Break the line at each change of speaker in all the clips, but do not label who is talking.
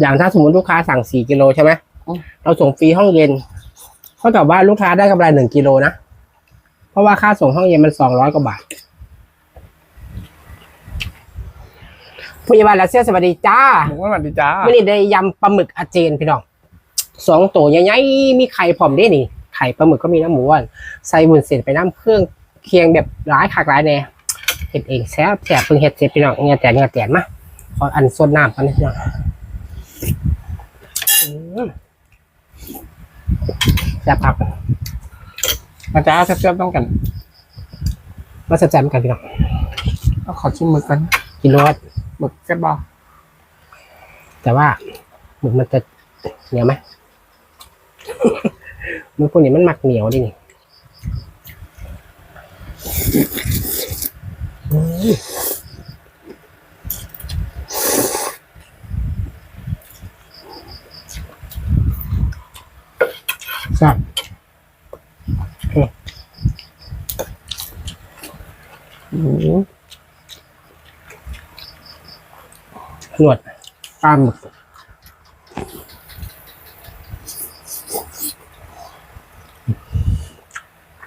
อย่างถ้าสมมติลูกค้าสั่งสี่กิโลใช่ไหม
อืม
เราส่งฟรีห้องเย็นเท่ากับว่าลูกค้าได้กำไรหนึ่งกิโลนะ เพราะว่าค่าส่งห้องเย็นมันสองร้อยกว่าบาท ผู้ใหญ่บ้านและเสียสวัสดีจ้า
หมูสวัสดีจ้า
ไม่ได้ได้ยำปลาหมึกอาเจนพี่น้องสองตัวใหญ่ๆมีไข่ผอมด้วยนี่ไข่ปลาหมึกก็มีน้ำหมูอ่อนใส่บุญเสร็จไปน้ำเครื่องเคียงแบบร้ายขากร้ายแน่เห็ดเองแซ่บแซ่บเพิ่งเห็ดเสร็จพี่น้องเงี้ยแตกเงี้ยแตกมาขออันสดน้ำกันนิดหน่อยอืมแซ่บครับ
มาจ้าแซ่บๆต้องกัน
มาแซ่บๆกันพี่น้อง
เอาขอชิมหมึกกัน
กินรส
หมึกแซ่บบ่
แต่ว่าหมึกมันจะเหนียวไหม หมึกพวกนี้มันหมักเหนียวดินี่อืมแซ่บอืม
อืม
หนวดปลาหมึก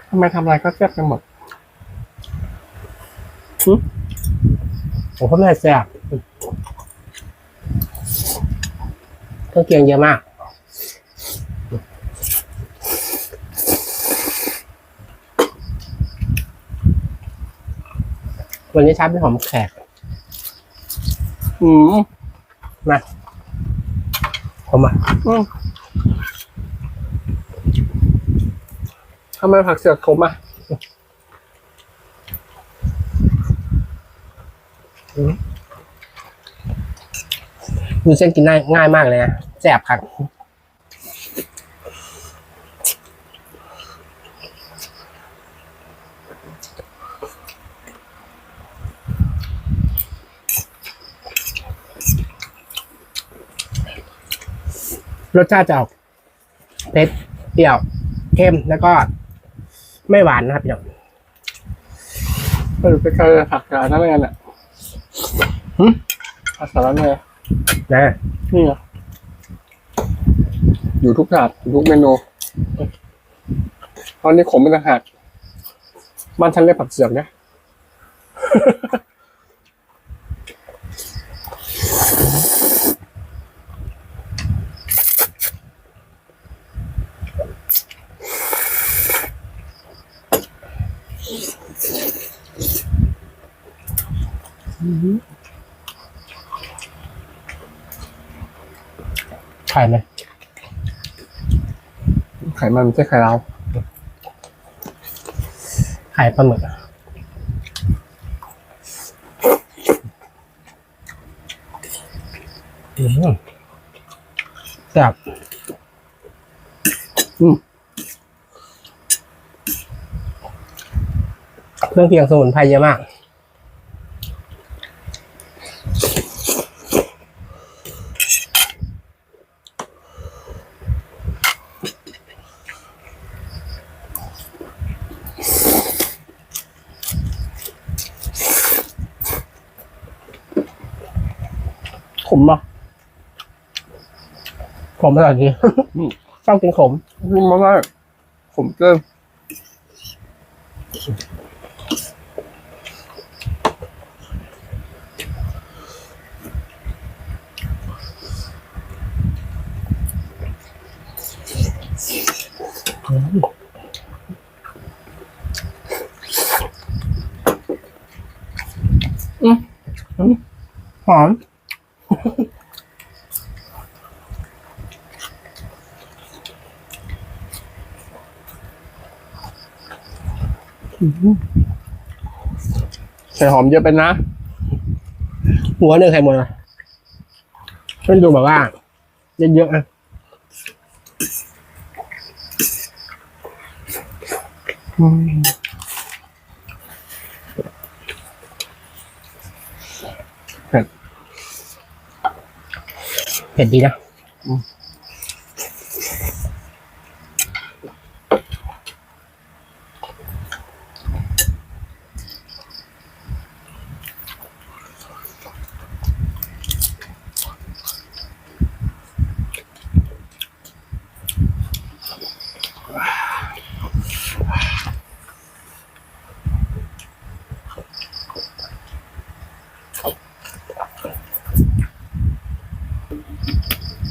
ทำไมทำอะไรก็แซ่บกันหมด
โอ้โหแม่แซ่บเครื่องเคียงเยอะมากวันนี้ชาเป็นหอมแขก
อืม
มาผมอะ
อืมทำไมผักเสือกขมอะ
ดูเส้นกินง่ายง่ายมากเลยนะแซ่บครับ รสชาติจะออกเผ็ดเปรี้ยวเข้มแล้วก็ไม่หวานนะครับพี่น้อง
ไม่รู้ไปเจอผักกาดนั่นกันอะ
หึ
ผักสาระเนย
นะ
นี่เหรออยู่ทุกถาดอยู่ทุกเมนูตอนนี้ขมเป็นต่างหากบ้านฉันเรียกผักเสือกนะ
ไข่ไหม
ไขมันไม่ใช่ไข่เรา
ไข่ปลาหมึกอะอืมแซ่บ
อืม
เครื่องเคียงสมุนไพรเยอะมาก
ข มป่ะ
ขมอร่อยดี
อืม
ชอบกินขม
ขมมากขมเกินอืม
หอม
ใส่หอมเยอะไปนะ
หัวหนึ่งไข่หมดอะมันดูแบบว่า เยอะๆนะ เผ็ดดีนะ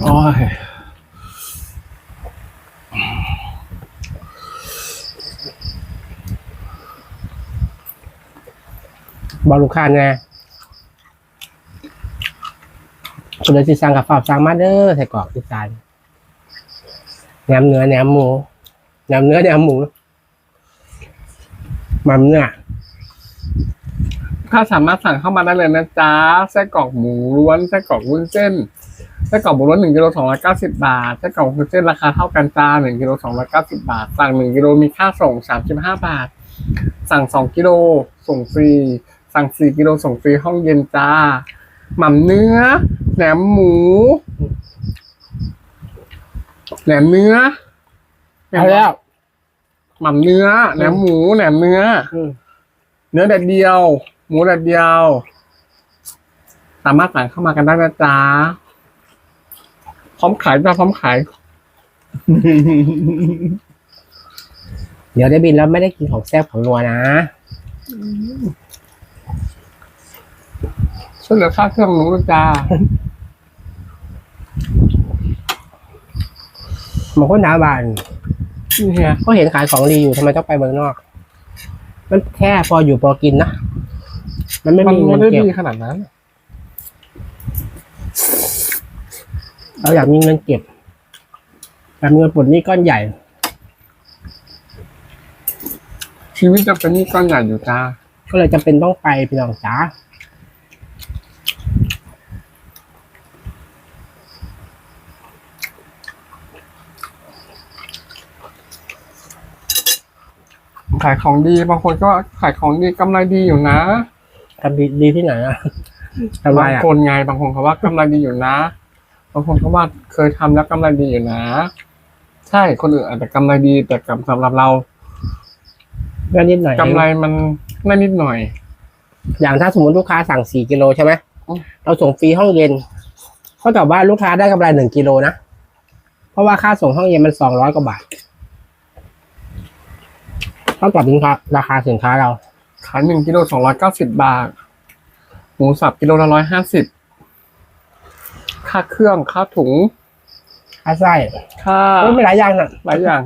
โอ้ย
บอลูกค้าไงสุดเลยสิสั่งกับฝากสั่งมาเด้อใส่กรอกที่จานแหนมเนื้อแหนมหมูแหนมเนื้อแหนมหมูมันเนื้อ
ถ้าสามารถสั่งเข้ามาได้เลยนะจ๊ะไส้กรอกหมูล้วนไส้กรอกวุ้นเส้น ส้กรอกหมูล้วนหนึ่งกิโลสองร้อยเก้าสิบบาทไส้กรอกวุ้นเส้นราคาเท่ากันจ้าหนึ่งกิโลสองร้อยเก้าสิบบาท สั่งหนึ่งกิโลมีค่าส่งสามสิบห้าบาท สั่งสองกิโลส่งฟรี สั่งสี่กิโลส่งฟรีห้องเย็นจ้า หม่ำเนื้อ แหนมหมู แหนมเนื้อ
เอาแล้ว
หม่ำเนื้อ แหนมหมู แหนมเนื้อ
อืม
เนื้อแดดเดียว หมูแดดเดียว สามารถสั่งเข้ามากันได้นะจ๊ะ พร้อมขายจ้ะพร้อมขาย
เดี๋ยวได้บินแล้วไม่ได้กินของแซ่บของนัวนะ
ช่วยเหลือค่าเครื่องหนูด้วยจ้า
บางคนหนาบาน
นี่เฮีย
ก็เห็นขายของดีอยู่ทำไมต้องไปเมืองนอก มันแค่พออยู่พอกินนะ มันไม่
มัน
มีเงิ
ไม่
น
ได้
เก็บ
ดีขนาดนั้น
เราอยากมีเงินเก็บแบบเงินปลดหนี้ก้อนใหญ่
ชีวิตจะเป็นหนี่ก้อนใหญ่อยู่จ้า
ก็เลยจำเป็นต้องไปพี่น้องจ๋า
ขายของดีบางคนก็ขายของดีกำไรดีอยู่นะ
ทำดีดีที่ไหนอะทำไม
บาง
อะ
คนไงบางคนเขาว่ากำไรดีอยู่นะ บางคนเขาว่าเคยทำแล้วกำไรดีอยู่นะ ใช่คนอื่นอาจจะกำไรดี แต่กับสำหรับเรา
เรื่องนิดหน่อย
กำไรมันไม่นิดหน่อย
อย่างถ้าสมมติลูกค้าสั่งสี่กิโลใช่ไหม
อืม
เราส่งฟรีห้องเย็นเท่ากับว่าลูกค้าได้กำไรหนึ่งกิโลนะเพราะว่าค่าส่งห้องเย็นมันสองร้อยกว่าบาทเท่ากับสินค้าราคาสินค้าเรา
ขายหนึ่งกิโลสองร้อยเก้าสิบบาทหมูสับกิโลละร้อยห้าสิบ ค่าเครื่องค่าถุง
ค่าไส้
ค่า
ก็ไม่หลายอย่างน่ะ
หลายอย่าง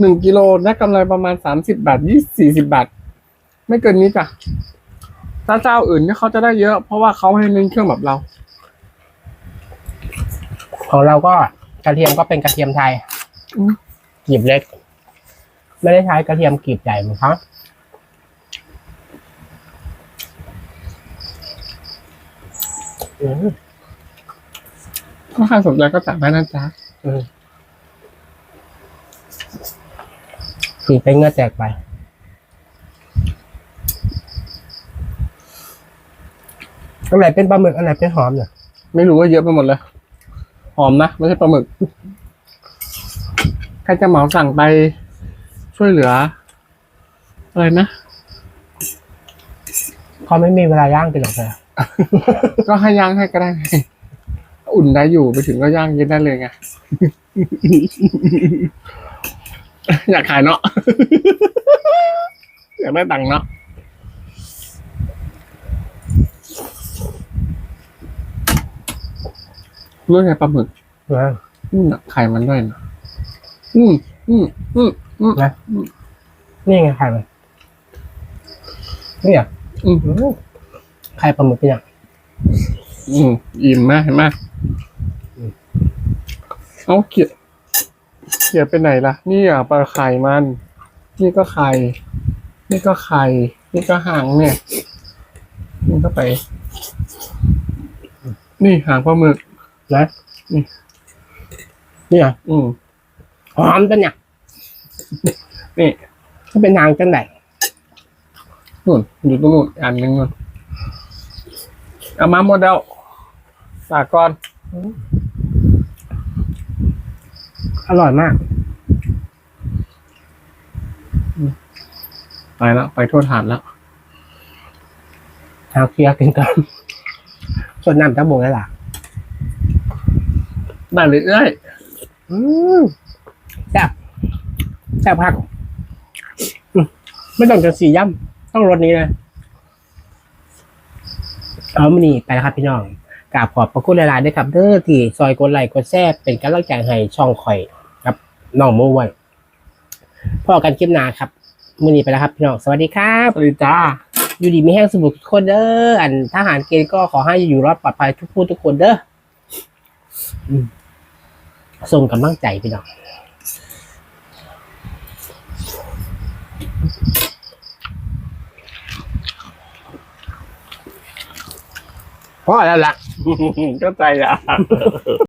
หนึ่งกิโลได้กำไรประมาณสามสิบบาทยี่สี่สิบาท ไม่เกินนี้จ้ะถ้าเจ้าอื่นเนี่ยเขาจะได้เยอะ เพราะว่าเขาให้เน้นเครื่องแบบเรา
ของเราก็กระเทียมก็เป็นกระเทียมไทย
อืม
กลีบเล็ก ไม่ได้ใช้กระเทียมกลีบใหญ่เหมือนเขาอืม
ถ้าใครสนใจก็สั่งได้นะจ๊ะ
อืมสีไปเงื่อแตกไปอันไหนเป็นปลาหมึกอันไหนเป็นหอมเนี่ย
ไม่รู้ว่าเยอะไปหมดเลยหอมนะไม่ใช่ปลาหมึกใครจะเหมาสั่งไปช่วยเหลืออะไรนะ
เขาไม่มีเวลาย่างเป็นหรอกเลย
ก็ให้ย่างให้ก็ได้ไงอุ่นได้อยู่ไปถึงก็ย่างกินได้เลยไง อยากขายเนาะ อยากได้ตังค์เนาะรู้ไงปลาหมึก
นะ
อืมไข่มันด้วยนะอืมอืมอืมอืม
นะนี่ไงไข่มันนี่อะ
อืม
อืม ไข่ปลาหมึกเป็นอย่าง
อืมอิ่มมากเห็นไหมเอาเกี่ยเกี่ยไปไหนล่ะ นี่อะปลาไข่มัน นี่ก็ไข่ นี่ก็ไข่ นี่ก็หางเนี่ยนี่ก็ไป นี่หางปลาหมึก
นะ
นี่
นี่อะ
อืม
หอมจังเนี่ย
นี่
ถ้าเป็นนางจังไหน
นู่นอยู่ตรงนู้นอันหนึงนู่น เอามาหมดแล้วสากร
อร่อยมาก
ไปแล้ว ไปทั่วฐานแล้ว
เอาเคลียร์กันก่อนส่วนน้ำตะบงแล้วล่ะ
ได้เลยเอ้ย
อืมแซ่บแซ่บพักอืมไม่ต้องจะสีย่ำต้องรสนี้เลย เอามานี่ไปแล้วครับพี่น้องกราบขอบพระคุณหลายๆด้วยครับเด้อที่ซอยกดไลค์กดแชร์เป็นกำลังใจให้ช่องข่อยครับน้องหมูอ้วันพอกันคลิปหน้าครับมื้อนี้ไปแล้วครับพี่น้องสวัสดีครับ
สวัสดีจ้า
อยู่ดีไม่แห้งสมุทรทุกคนเด้ออันทหารเกณฑ์ก็ขอให้อยู่รอดปลอดภัยทุกผู้ทุกคนเด้ออืมส่งกำลังใจพี่น้อง พ่อแล้วล่ะ
เข้าใจละ